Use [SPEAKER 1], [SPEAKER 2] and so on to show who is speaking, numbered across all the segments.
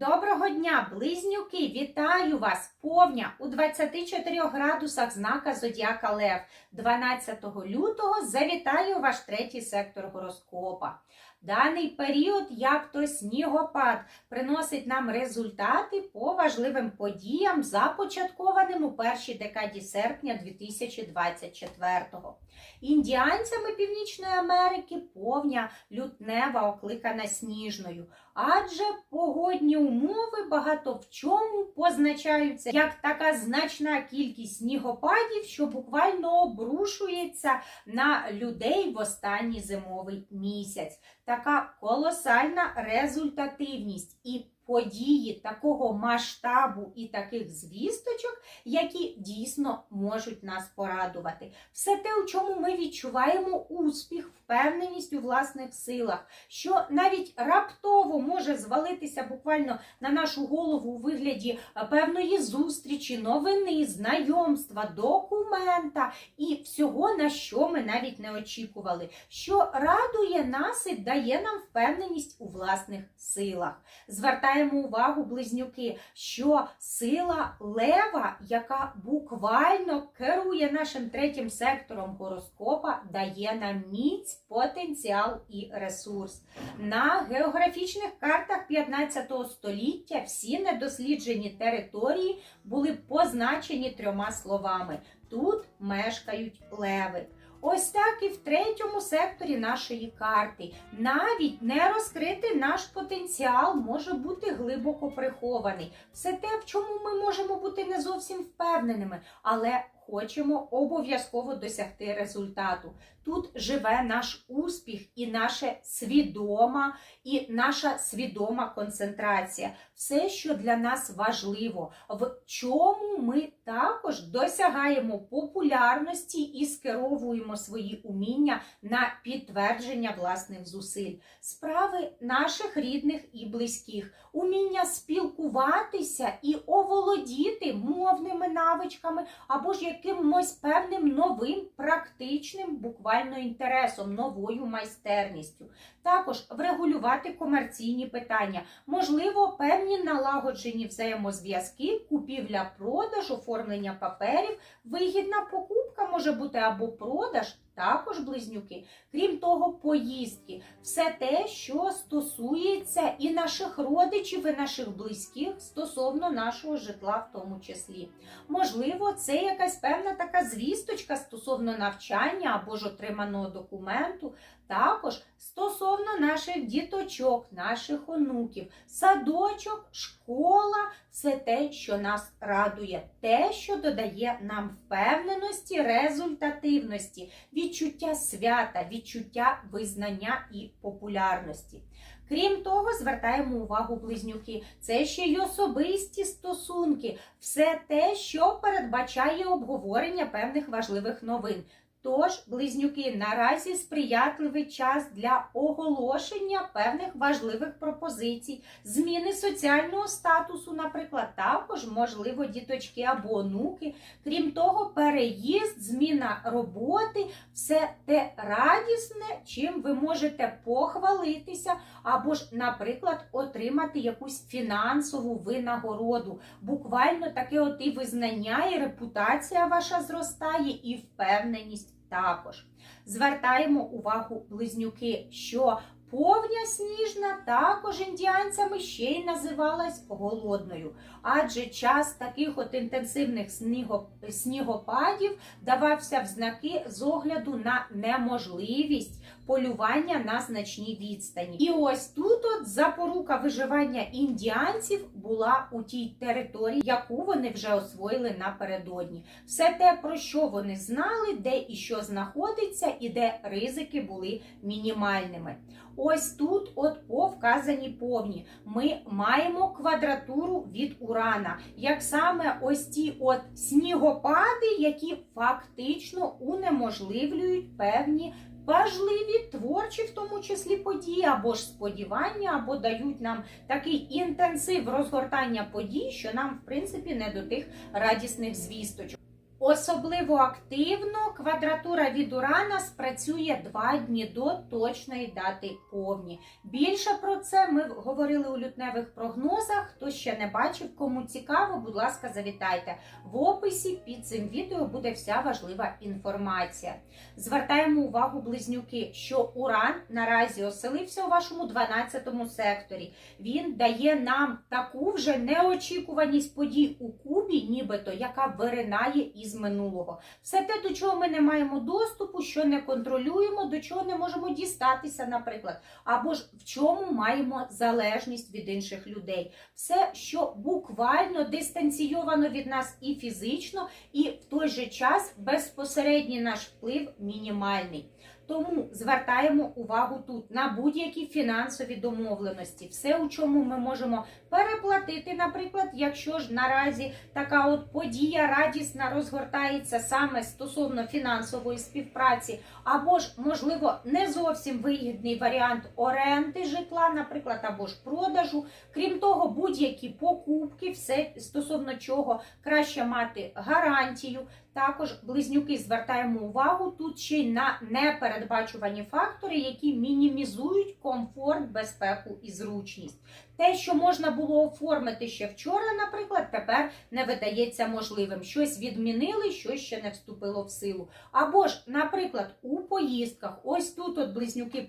[SPEAKER 1] Доброго дня, близнюки! Вітаю вас! Повня у 24 градусах знака Зодіака Лев. 12 лютого завітаю ваш третій сектор гороскопа. Даний період, як то снігопад, приносить нам результати по важливим подіям, започаткованим у першій декаді серпня 2024-го. Індіанцями Північної Америки повня лютнева окликана сніжною, адже погодні умови багато в чому позначаються як така значна кількість снігопадів, що буквально обрушується на людей в останній зимовий місяць. Така колосальна результативність. І події такого масштабу і таких звісточок, які дійсно можуть нас порадувати. Все те, у чому ми відчуваємо успіх, впевненість у власних силах, що навіть раптово може звалитися буквально на нашу голову у вигляді е, певної зустрічі, новини, знайомства, документа і всього, на що ми навіть не очікували, що радує нас і дає нам впевненість у власних силах. Звертаємо увагу, близнюки, що сила лева, яка буквально керує нашим третім сектором гороскопа, дає нам міць, потенціал і ресурс. На географічних картах 15 століття всі недосліджені території були позначені трьома словами: тут мешкають леви. Ось так і в третьому секторі нашої карти. Навіть не розкритий наш потенціал може бути глибоко прихований. Все те, в чому ми можемо бути не зовсім впевненими, але хочемо обов'язково досягти результату. Тут живе наш успіх і наша свідома, і наша свідома концентрація. Все, що для нас важливо, в чому ми також досягаємо популярності і скеровуємо свої уміння на підтвердження власних зусиль, справи наших рідних і близьких, уміння спілкуватися і оволодіти мовними навичками або ж якимось певним новим практичним буквально інтересом, новою майстерністю. Також врегулювати комерційні питання, можливо, певні налагоджені взаємозв'язки, купівля, продаж, оформлення паперів, вигідна покупка може бути або продаж. Також близнюки, крім того, поїздки, все те, що стосується і наших родичів, і наших близьких стосовно нашого житла, в тому числі. Можливо, це якась певна така звісточка стосовно навчання або ж отриманого документу, також стосовно наших діточок, наших онуків, садочок, школа це те, що нас радує, те, що додає нам впевненості, результативності, відчуття свята, відчуття визнання і популярності. Крім того, звертаємо увагу близнюки. Це ще й особисті стосунки, все те, що передбачає обговорення певних важливих новин. Тож, близнюки, наразі сприятливий час для оголошення певних важливих пропозицій, зміни соціального статусу, наприклад, також, можливо, діточки або онуки. Крім того, переїзд, зміна роботи, все те радісне, чим ви можете похвалитися, або ж, наприклад, отримати якусь фінансову винагороду. Буквально таке от і визнання, і репутація ваша зростає, і впевненість також. Звертаємо увагу близнюки, що повня сніжна також індіанцями ще й називалась голодною, адже час таких от інтенсивних снігопадів давався в знаки з огляду на неможливість полювання на значній відстані. І ось тут от запорука виживання індіанців була у тій території, яку вони вже освоїли напередодні. Все те, про що вони знали, де і що знаходиться, і де ризики були мінімальними. Ось тут, от по вказаній повні, ми маємо квадратуру від урана, як саме ось ті от снігопади, які фактично унеможливлюють певні важливі творчі, в тому числі події, або ж сподівання, або дають нам такий інтенсив розгортання подій, що нам, в принципі, не до тих радісних звісточок. Особливо активно квадратура від Урана спрацює два дні до точної дати повні. Більше про це ми говорили у лютневих прогнозах. Хто ще не бачив, кому цікаво, будь ласка, завітайте. В описі під цим відео буде вся важлива інформація. Звертаємо увагу, близнюки, що Уран наразі оселився у вашому 12 секторі. Він дає нам таку вже неочікуваність подій у кубі, нібито яка виринає із минулого. Все те, до чого ми не маємо доступу, що не контролюємо, до чого не можемо дістатися, наприклад, або ж в чому маємо залежність від інших людей. Все, що буквально дистанційовано від нас і фізично, і в той же час безпосередній наш вплив мінімальний. Тому звертаємо увагу тут на будь-які фінансові домовленості, все, у чому ми можемо переплатити, наприклад, якщо ж наразі така от подія радісна розгортається саме стосовно фінансової співпраці, або ж, можливо, не зовсім вигідний варіант оренди житла, наприклад, або ж продажу. Крім того, будь-які покупки, все стосовно чого краще мати гарантію. Також близнюки звертаємо увагу тут ще й на непередбачувані фактори, які мінімізують комфорт, безпеку і зручність. Те, що можна було оформити ще вчора, наприклад, тепер не видається можливим. Щось відмінили, щось ще не вступило в силу. Або ж, наприклад, у поїздках, ось тут от близнюки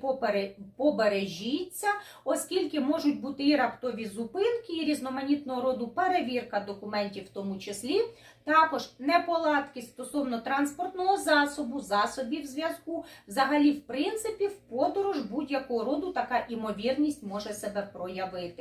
[SPEAKER 1] побережіться, оскільки можуть бути і раптові зупинки, і різноманітного роду перевірка документів, в тому числі. Також неполадки стосовно транспортного засобу, засобів зв'язку. Взагалі, в принципі, в подорож будь-якого роду така імовірність може себе проявити.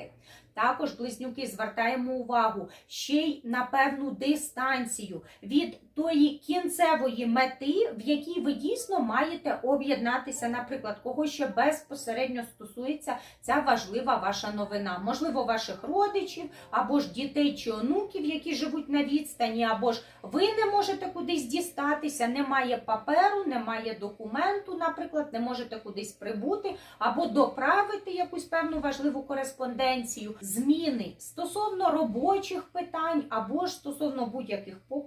[SPEAKER 1] Також близнюки звертаємо увагу ще й на певну дистанцію від тої кінцевої мети, в якій ви дійсно маєте об'єднатися, наприклад, кого ще безпосередньо стосується ця важлива ваша новина. Можливо, ваших родичів або ж дітей чи онуків, які живуть на відстані, або ж ви не можете кудись дістатися, немає паперу, немає документу, наприклад, не можете кудись прибути, або доправити якусь певну важливу кореспонденцію, зміни стосовно робочих питань, або ж стосовно будь-яких покупок,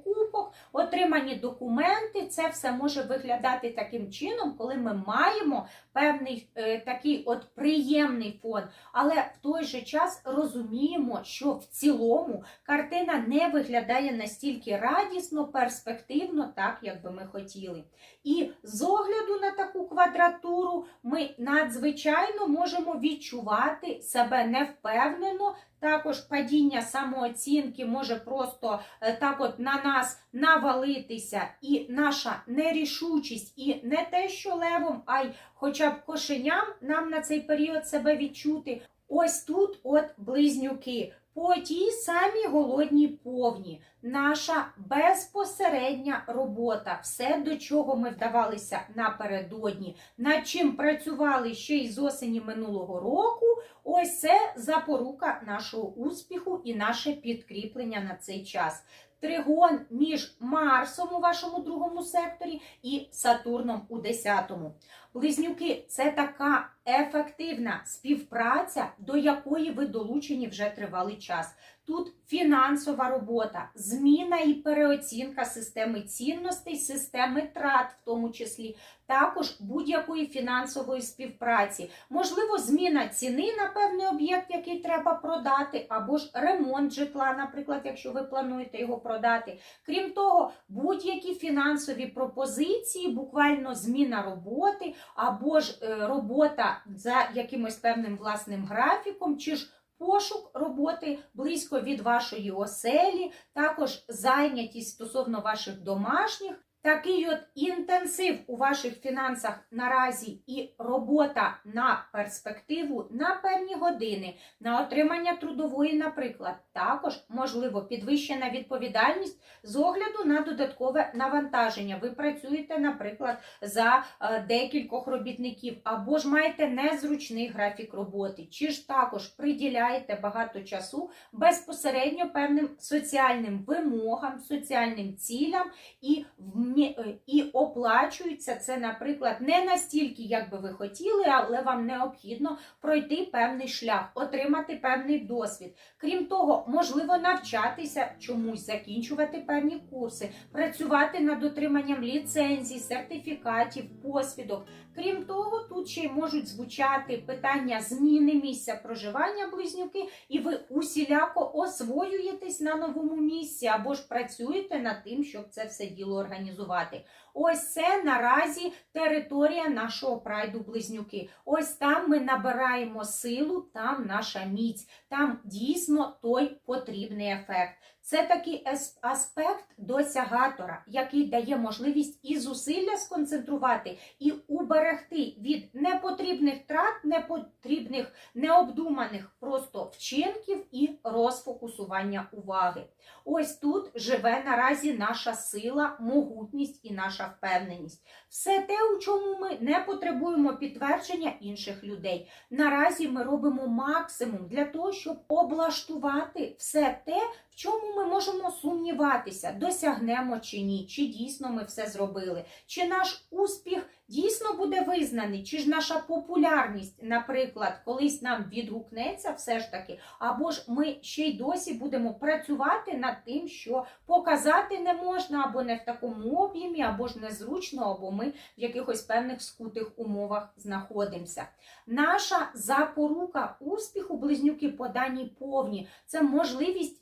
[SPEAKER 1] отримані документи. Це все може виглядати таким чином, коли ми маємо певний е, такий от приємний фон, але в той же час розуміємо, що в цілому картина не виглядає настільки радісно, перспективно, так як би ми хотіли. І з огляду на таку квадратуру ми надзвичайно можемо відчувати себе невпевнено. Також падіння самооцінки може просто е, так от на нас навалитися, і наша нерішучість, і не те, що левом, а й хоча б кошеням нам на цей період себе відчути. Ось тут от близнюки. По тій самій голодній повні, наша безпосередня робота, все, до чого ми вдавалися напередодні, над чим працювали ще й з осені минулого року, ось це запорука нашого успіху і наше підкріплення на цей час. Тригон між Марсом у вашому другому секторі і Сатурном у десятому. Близнюки це така ефективна співпраця, до якої ви долучені вже тривалий час. Тут фінансова робота, зміна і переоцінка системи цінностей, системи трат, в тому числі, також будь-якої фінансової співпраці. Можливо, зміна ціни на певний об'єкт, який треба продати, або ж ремонт житла, наприклад, якщо ви плануєте його продати. Крім того, будь-які фінансові пропозиції, буквально зміна роботи, або ж е, робота за якимось певним власним графіком, чи ж пошук роботи близько від вашої оселі, також зайнятість стосовно ваших домашніх. Такий от інтенсив у ваших фінансах наразі і робота на перспективу на певні години, на отримання трудової, наприклад, також можливо підвищена відповідальність з огляду на додаткове навантаження. Ви працюєте, наприклад, за е, декількох робітників, або ж маєте незручний графік роботи, чи ж також приділяєте багато часу безпосередньо певним соціальним вимогам, соціальним цілям і в і оплачується це, наприклад, не настільки, як би ви хотіли, але вам необхідно пройти певний шлях, отримати певний досвід. Крім того, можливо навчатися чомусь, закінчувати певні курси, працювати над отриманням ліцензій, сертифікатів, посвідок. Крім того, тут ще й можуть звучати питання зміни місця проживання близнюки, і ви усіляко освоюєтесь на новому місці або ж працюєте над тим, щоб це все діло організувати. Ось це наразі територія нашого прайду близнюки. Ось там ми набираємо силу, там наша міць, там дійсно той потрібний ефект. Це такий аспект досягатора, який дає можливість і зусилля сконцентрувати, і уберегти від непотрібних трат, непотрібних, необдуманих просто вчинків і розфокусування уваги. Ось тут живе наразі наша сила, могутність і наша впевненість. Все те, у чому ми не потребуємо підтвердження інших людей. Наразі ми робимо максимум для того, щоб облаштувати все те, чому ми можемо сумніватися, досягнемо чи ні, чи дійсно ми все зробили, чи наш успіх дійсно буде визнаний, чи ж наша популярність, наприклад, колись нам відгукнеться все ж таки, або ж ми ще й досі будемо працювати над тим, що показати не можна, або не в такому об'ємі, або ж незручно, або ми в якихось певних скутих умовах знаходимося. Наша запорука успіху близнюки по даній повні. Це можливість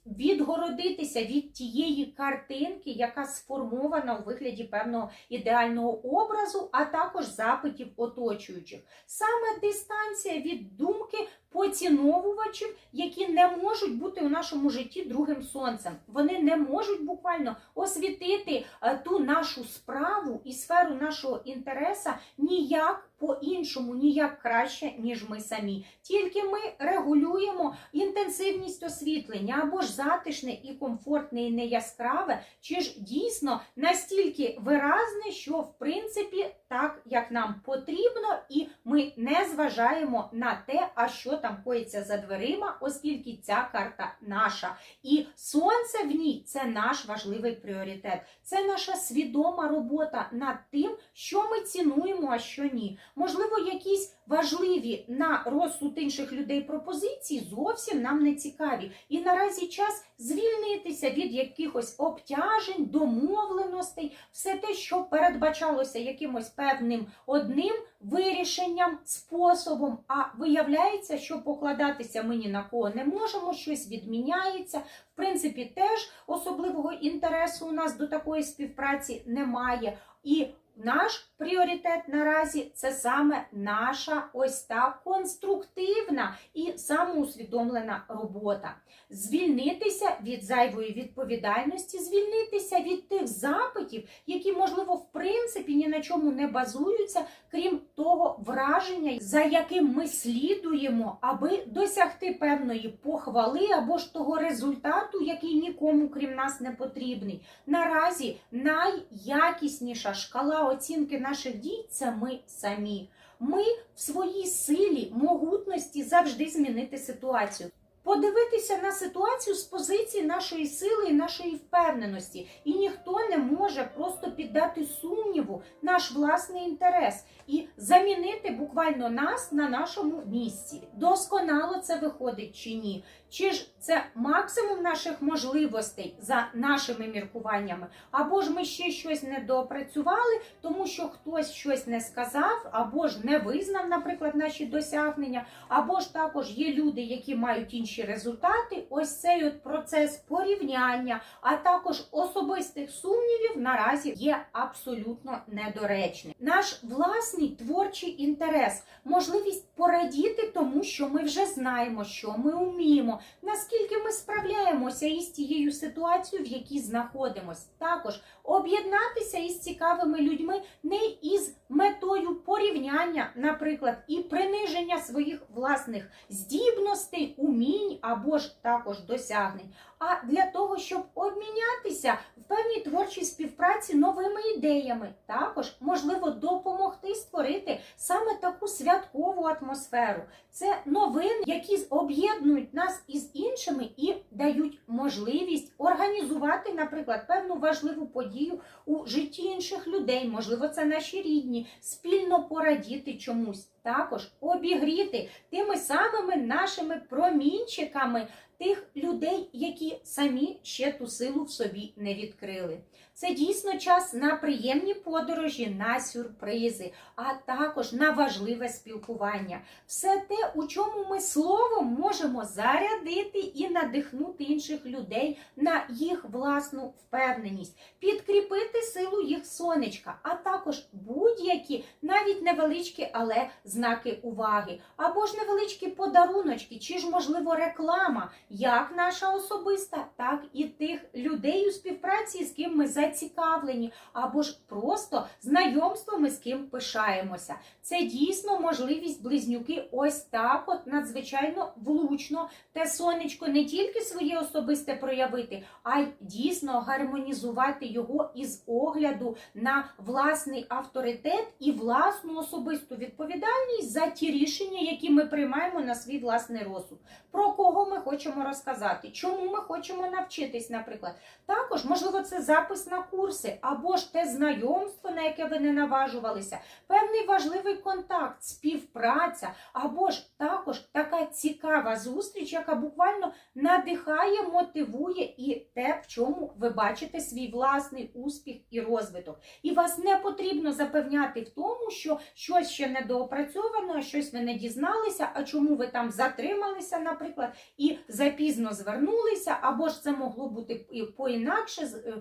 [SPEAKER 1] відгородитися від тієї картинки, яка сформована у вигляді певного ідеального образу, а також запитів оточуючих. Саме дистанція від думки поціновувачів, які не можуть бути у нашому житті другим сонцем. Вони не можуть буквально освітити е, ту нашу справу і сферу нашого інтереса ніяк по-іншому, ніяк краще, ніж ми самі. Тільки ми регулюємо інтенсивність освітлення або ж затишне і комфортне, і не яскраве, чи ж дійсно настільки виразне, що в принципі так, як нам потрібно, і ми не зважаємо на те, а що там коїться за дверима, оскільки ця карта наша. І сонце в ній це наш важливий пріоритет. Це наша свідома робота над тим, що ми цінуємо, а що ні. Можливо, якісь важливі на розсуд інших людей пропозиції зовсім нам не цікаві. І наразі час звільнитися від якихось обтяжень, домовленостей, все те, що передбачалося якимось певним одним вирішенням, способом. А виявляється, що покладатися ми ні на кого не можемо, щось відміняється. В принципі, теж особливого інтересу у нас до такої співпраці немає. І наш пріоритет наразі це саме наша ось та конструктивна і самоусвідомлена робота. Звільнитися від зайвої відповідальності, звільнитися від тих запитів, які, можливо, в принципі ні на чому не базуються, крім того враження, за яким ми слідуємо, аби досягти певної похвали або ж того результату, який нікому крім нас не потрібний. Наразі найякісніша шкала оцінки наших дій це ми самі. Ми в своїй силі, могутності завжди змінити ситуацію. Подивитися на ситуацію з позиції нашої сили і нашої впевненості, і ніхто не може просто піддати сумніву наш власний інтерес і замінити буквально нас на нашому місці. Досконало це виходить чи ні? Чи ж це максимум наших можливостей за нашими міркуваннями, або ж ми ще щось не доопрацювали, тому що хтось щось не сказав, або ж не визнав, наприклад, наші досягнення, або ж також є люди, які мають інші результати. Ось цей от процес порівняння, а також особистих сумнівів наразі є абсолютно недоречним. Наш власний творчий інтерес, можливість порадіти тому, що ми вже знаємо, що ми вміємо, наскільки ми справляємося із тією ситуацією, в якій знаходимося. Також об'єднатися із цікавими людьми не із метою порівняння, наприклад, і приниження своїх власних здібностей, умінь або ж також досягнень, а для того, щоб обмінятися в певній творчій співпраці новими ідеями, також можливо допомогти створити саме таку святкову атмосферу. Це новини, які об'єднують нас із іншими і дають можливість організувати наприклад, певну важливу подію у житті інших людей, можливо, це наші рідні, спільно порадіти чомусь, також обігріти тими самими нашими промінчиками тих людей, які самі ще ту силу в собі не відкрили. Це дійсно час на приємні подорожі, на сюрпризи, а також на важливе спілкування. Все те, у чому ми словом можемо зарядити і надихнути інших людей на їх власну впевненість, підкріпити силу їх сонечка, а також будь-які, навіть невеличкі, але знаки уваги, або ж невеличкі подаруночки, чи ж, можливо, реклама, як наша особиста, так і тих людей у співпраці, з ким ми зацікавлені, або ж просто знайомствами, з ким пишаємося. Це дійсно можливість близнюки ось так, от надзвичайно влучно те сонечко не тільки своє особисте проявити, а й дійсно гармонізувати його із огляду на власний авторитет і власну особисту відповідальність за ті рішення, які ми приймаємо на свій власний розсуд. Про кого ми хочемо розказати, чому ми хочемо навчитись, наприклад. Також, можливо, це запис на курси, або ж те знайомство, на яке ви не наважувалися, певний важливий контакт, співпраця, або ж також така цікава зустріч, яка буквально надихає, мотивує і те, в чому ви бачите свій власний успіх і розвиток. І вас не потрібно запевняти в тому, що щось ще недоопрацьовано, щось ви не дізналися, а чому ви там затрималися, наприклад, і запізно звернулися, або ж це могло бути і по-інакше, з- е,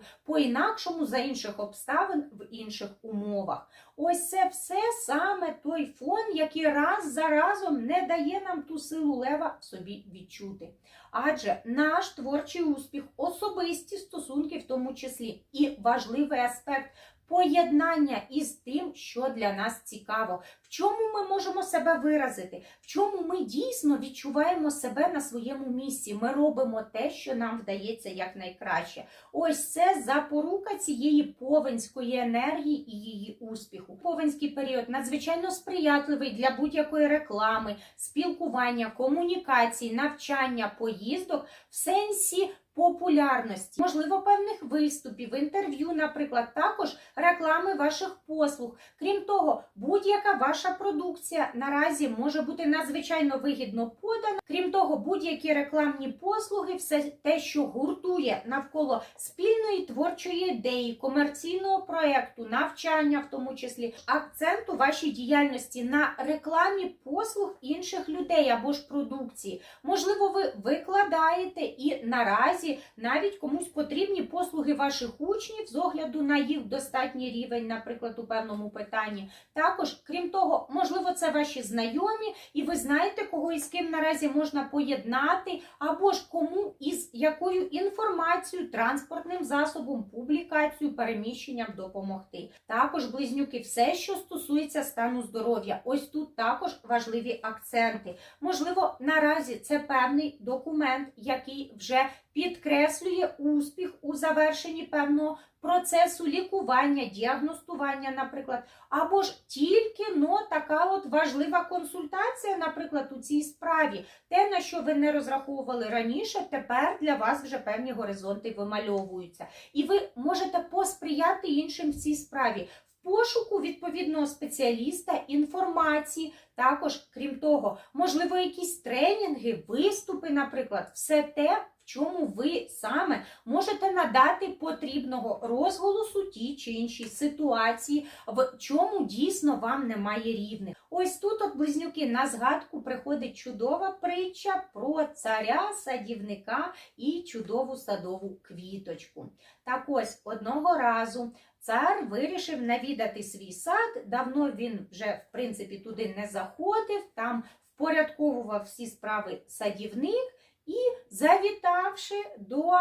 [SPEAKER 1] по-інакшому за інших обставин в інших умовах. Ось це все саме той фон, який раз за разом не дає нам ту силу лева в собі відчути. Адже наш творчий успіх, особисті стосунки, в тому числі, і важливий аспект. Поєднання із тим, що для нас цікаво, в чому ми можемо себе виразити, в чому ми дійсно відчуваємо себе на своєму місці. Ми робимо те, що нам вдається якнайкраще. Ось це запорука цієї повенської енергії і її успіху. Повенський період надзвичайно сприятливий для будь-якої реклами, спілкування, комунікацій, навчання, поїздок в сенсі. Популярності, можливо, певних виступів, інтерв'ю, наприклад, також реклами ваших послуг. Крім того, будь-яка ваша продукція наразі може бути надзвичайно вигідно подана. Крім того, будь-які рекламні послуги, все те, що гуртує навколо спільної творчої ідеї, комерційного проекту, навчання, в тому числі акцент у вашій діяльності на рекламі послуг інших людей або ж продукції. Можливо, ви викладаєте і наразі навіть комусь потрібні послуги ваших учнів з огляду на їх достатній рівень, наприклад, у певному питанні. Також, крім того, можливо, це ваші знайомі, і ви знаєте, кого і з ким наразі можна поєднати, або ж кому із якою інформацією, транспортним засобом, публікацією, переміщенням допомогти. Також близнюки, все, що стосується стану здоров'я, ось тут також важливі акценти. Можливо, наразі це певний документ, який вже підкреслює успіх у завершенні певного процесу лікування, діагностування, наприклад, або ж тільки ну, така от важлива консультація, наприклад, у цій справі. Те, на що ви не розраховували раніше, тепер для вас вже певні горизонти вимальовуються. І ви можете посприяти іншим в цій справі. Пошуку відповідного спеціаліста, інформації, також, крім того, можливо, якісь тренінги, виступи, наприклад, все те, чому ви саме можете надати потрібного розголосу тій чи іншій ситуації, в чому дійсно вам немає рівних. Ось тут, от близнюки, на згадку приходить чудова притча про царя, садівника і чудову садову квіточку. Так ось одного разу. Цар вирішив навідати свій сад. Давно він вже, в принципі, туди не заходив, там впорядковував всі справи садівник і, завітавши до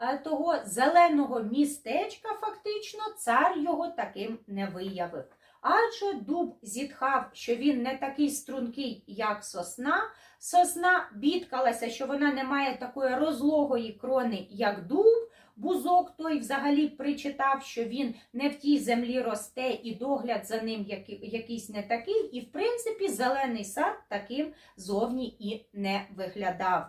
[SPEAKER 1] е, того зеленого містечка, фактично, цар його таким не виявив. Адже дуб зітхав, що він не такий стрункий, як сосна. Сосна бідкалася, що вона не має такої розлогої крони, як дуб. Бузок той взагалі причитав, що він не в тій землі росте, і догляд за ним якийсь не такий. І, в принципі, зелений сад таким зовні і не виглядав.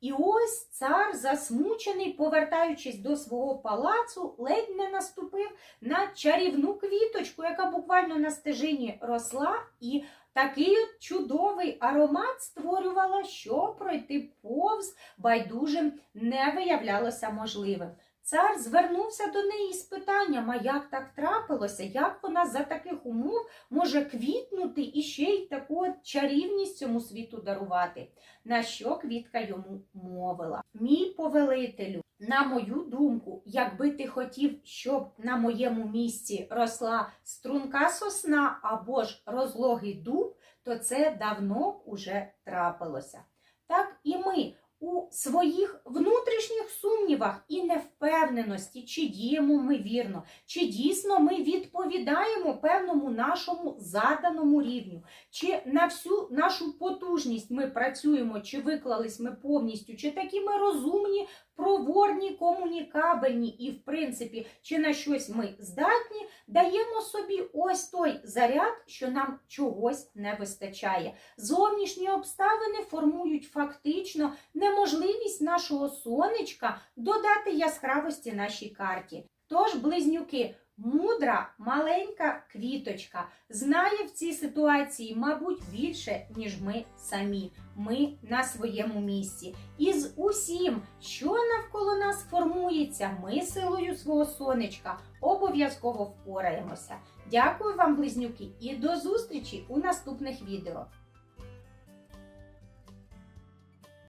[SPEAKER 1] І ось цар, засмучений, повертаючись до свого палацу, ледь не наступив на чарівну квіточку, яка буквально на стежині росла, і такий от чудовий аромат створювала, що пройти повз байдужим не виявлялося можливим. Цар звернувся до неї з питанням, а як так трапилося, як вона за таких умов може квітнути і ще й таку чарівність цьому світу дарувати. На що квітка йому мовила: Мій повелителю, на мою думку, якби ти хотів, щоб на моєму місці росла струнка сосна або ж розлогий дуб, то це давно б уже трапилося. Так і ми у своїх внутрішніх сумнівах і невпевненості, чи діємо ми вірно, чи дійсно ми відповідаємо певному нашому заданому рівню, чи на всю нашу потужність ми працюємо, чи виклались ми повністю, чи такі ми розумні, проворні, комунікабельні, і, в принципі, чи на щось ми здатні, даємо собі ось той заряд, що нам чогось не вистачає. Зовнішні обставини формують фактично неможливість нашого сонечка додати яскравості нашій карті. Тож, близнюки, мудра маленька квіточка знає в цій ситуації, мабуть, більше, ніж ми самі. Ми на своєму місці. І з усім, що навколо нас формується, ми силою свого сонечка обов'язково впораємося. Дякую вам, близнюки, і до зустрічі у наступних відео.